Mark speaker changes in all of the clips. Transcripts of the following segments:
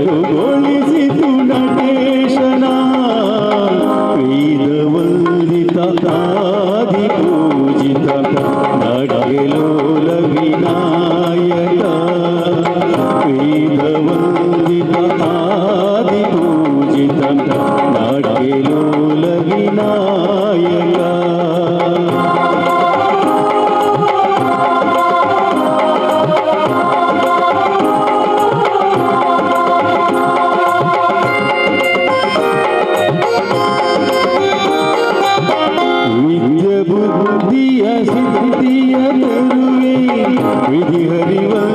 Speaker 1: Oh, விதி அறிவா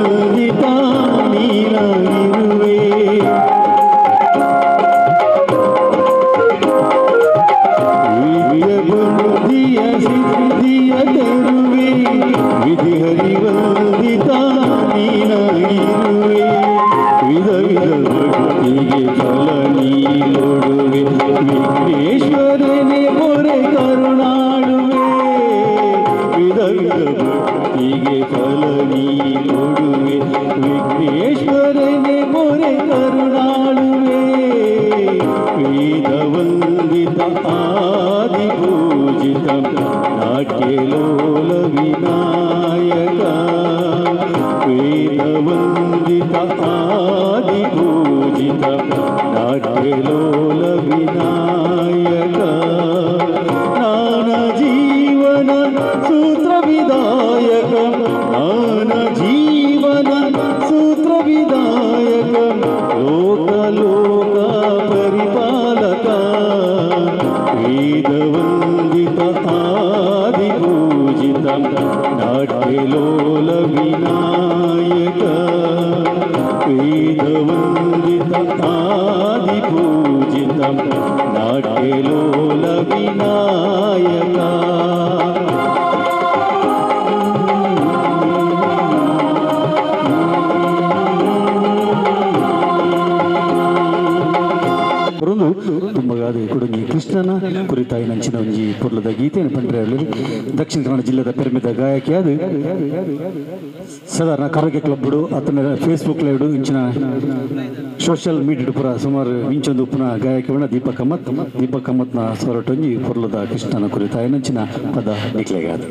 Speaker 1: ఆది పూజితం నాట్యలోల వినాయక వేదవందిత ఆది పూజితం నాట్యలోల వినాయక 的温。ಕೃಷ್ಣನ ಕುರಿತಾಗಿ ನಂಚಿನ ಒಂಜಿ ಪುರ್ಲದ ಗೀತೆಯನ್ನು ದಕ್ಷಿಣ ಕನ್ನಡ ಜಿಲ್ಲೆದ ಪೆರ್ಮಿದ ಗಾಯಕಿ ಅದು. ಸಾಧಾರಣ ಕರಗೆ ಕ್ಲಬ್ ಅತನ ಫೇಸ್ಬುಕ್ ಲೈಡು ಇಂಚಿನ ಸೋಷಿಯಲ್ ಮೀಡಿಯಾ ಪುರ ಸುಮಾರು ಇಂಚೊಂದು ಉಪ್ಪುನ ಗಾಯಕಿ ಬಣ್ಣ ದೀಪಕ್ ಕಮ್ಮತ್ ದೀಪಕ್ ಕಮ್ಮತ್ನ ಸೊರಟೊಂಜಿ ಪುರ್ಲದ ಕೃಷ್ಣನ ಕುರಿತಾಗಿ ನಂಚಿನ ಪದ ನಿಕ್ಲೆಗಾದ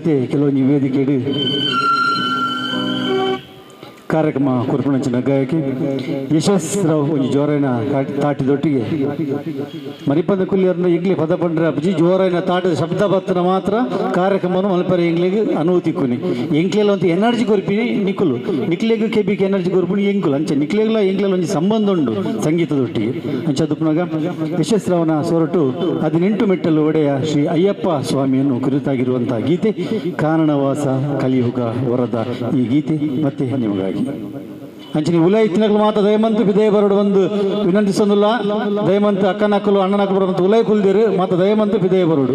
Speaker 1: Fíjate ಕಾರ್ಯಕ್ರಮ ಕುರುಪಣಂಚಿನ ಗಾಯಕಿ ಯಶಸ್ರಾವ್ ಒಂಜಿ ತಾಟಿ ತಾಟಿದೊಟ್ಟಿಗೆ ಮರಿಪಂದ ಕುಲ್ಲಿಯರ್ನ ಇಗ್ಲಿ ಪದ ಪಂಡ್ರೆ ಜೋರೈನ ತಾಟದ ಶಬ್ದ ಬತ್ತನ ಮಾತ್ರ ಕಾರ್ಯಕ್ರಮವನ್ನು ಮಲ್ಪರ ಇಂಗ್ಲಿಗೆ ಅನುಮತಿ ಕೊನಿ. ಎಂಕ್ಲೆಲ್ಲ ಒಂದು ಎನರ್ಜಿ ಕೊರ್ಪಿ ನಿಕ್ಕುಲು ನಿಕ್ಲೆಗ್ ಕೆಬಿಗೆ ಎನರ್ಜಿ ಕೊರ್ಪುಣಿ ಎಂಕುಲು. ಅಂಚೆ ನಿಕ್ಲೆಗ್ಲ ಎಂಕ್ಲೆಲ್ಲ ಒಂದು ಸಂಬಂಧ ಉಂಡು ಸಂಗೀತದೊಟ್ಟಿಗೆ. ಅಂಚೆ ಅದುಪುನಾಗ ಯಶಸ್ರಾವನ ಸೊರಟು ಹದಿನೆಂಟು ಮೆಟ್ಟಲು ಒಡೆಯ ಶ್ರೀ ಅಯ್ಯಪ್ಪ ಸ್ವಾಮಿಯನ್ನು ಕುರಿತಾಗಿರುವಂತಹ ಗೀತೆ ಕಾರಣವಾಸ ಕಲಿಯುಗ ವರದ ಈ ಗೀತೆ ಮತ್ತೆ ನಿಮಗಾಗಿ. ಅಂಚನೆ ಉಲ ಇತ್ತಿನಗಳು ಮಾತ್ರ ದಯಮಂತ ಬಿದಯ ಬರೋಡು ಒಂದು ವಿನಂತಿಸೊಂದಿಲ್ಲ. ದಯಮಂತ ಅಕ್ಕನಕ್ಕಲು ಅಣ್ಣನಕ್ಕಲು ಬರೋದು ಉಲಯ ಕುಲ್ದಿರು, ಮಾತ್ರ ದಯಮಂತ ಬಿದಯ ಬರೋಡು.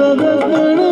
Speaker 1: ಲಗಗಣ